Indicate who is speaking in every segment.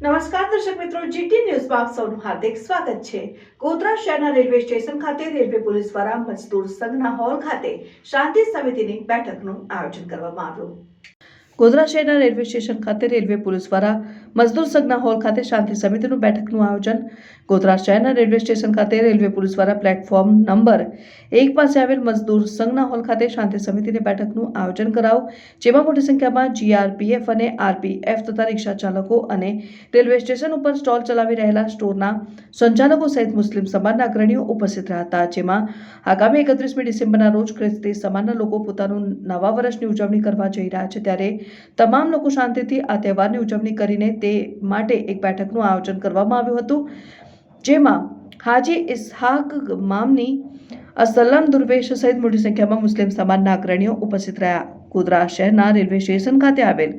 Speaker 1: નમસ્કાર દર્શક મિત્રો, જીટી ન્યૂઝ આપ સૌનું હાર્દિક સ્વાગત છે. ગોધરા શહેરના રેલવે સ્ટેશન ખાતે રેલવે પોલીસ દ્વારા મજદૂર સંઘના હોલ ખાતે શાંતિ સમિતિની બેઠકનું આયોજન કરવામાં આવ્યું. ગોધરા શહેરના રેલવે સ્ટેશન ખાતે રેલવે પોલીસ દ્વારા મજદૂર સંઘના હોલ ખાતે શાંતિ સમિતિનું બેઠકનું આયોજન. ગોધરા શહેરના રેલવે સ્ટેશન ખાતે રેલવે પોલીસ દ્વારા પ્લેટફોર્મ નંબર એક પાસે આવેલ મજદૂર સંઘના હોલ ખાતે શાંતિ સમિતિની બેઠકનું આયોજન કરાયું, જેમાં મોટી સંખ્યામાં જીઆરપીએફ અને આરપીએફ તથા રિક્ષા ચાલકો અને રેલવે સ્ટેશન ઉપર સ્ટોલ ચલાવી રહેલા સ્ટોરના સંચાલકો સહિત મુસ્લિમ સમાજના અગ્રણીઓ ઉપસ્થિત રહ્યા હતા, જેમાં આગામી એકત્રીસમી ડિસેમ્બરના રોજ ખ્રિસ્તી સમાજના લોકો પોતાનું નવા વર્ષની ઉજવણી કરવા જઈ રહ્યા છે. ત્યારે તમામ લોકો શાંતિથી આ તહેવારની ઉજવણી કરીને તે માટે એક બેઠકનું આયોજન કરવામાં આવ્યું હતું, જેમાં હાજી ઇસ્હાક મામની અસલમ દુર્વેશ સહિત મોટી સંખ્યામાં મુસ્લિમ સમાજના અગ્રણીઓ ઉપસ્થિત રહ્યા. ગોધરા શહેરના રેલવે સ્ટેશન ખાતે આવેલ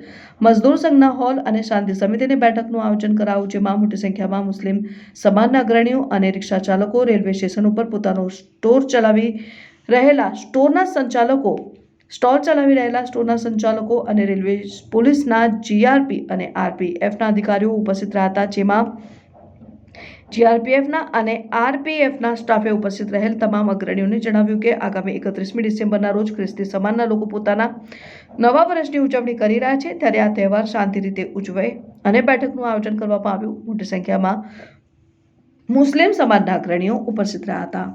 Speaker 1: મજદૂર સંઘના હોલ અને શાંતિ સમિતિની બેઠકનું આયોજન કરાયું, જેમાં મોટી સંખ્યામાં મુસ્લિમ સમાજના અગ્રણીઓ અને રિક્ષા ચાલકો રેલવે સ્ટેશન ઉપર પોતાનો સ્ટોર ચલાવી રહેલા સ્ટોરના સંચાલકો સ્ટોલ ચલાવી રહેલા સ્ટોરના સંચાલકો અને રેલવે પોલીસના જીઆરપી અને આરપીએફના અધિકારીઓ ઉપસ્થિત રહ્યા હતા જેમાં જીઆરપીએફના અને આરપીએફના સ્ટાફે ઉપસ્થિત રહેલ તમામ અગ્રણીઓને જણાવ્યું કે આગામી એકત્રીસમી ડિસેમ્બરના રોજ ખ્રિસ્તી સમાજના લોકો પોતાના નવા વર્ષની ઉજવણી કરી રહ્યા છે. ત્યારે આ તહેવાર શાંતિ રીતે ઉજવે અને બેઠકનું આયોજન કરવામાં આવ્યું. મોટી સંખ્યામાં મુસ્લિમ સમાજના અગ્રણીઓ ઉપસ્થિત રહ્યા હતા.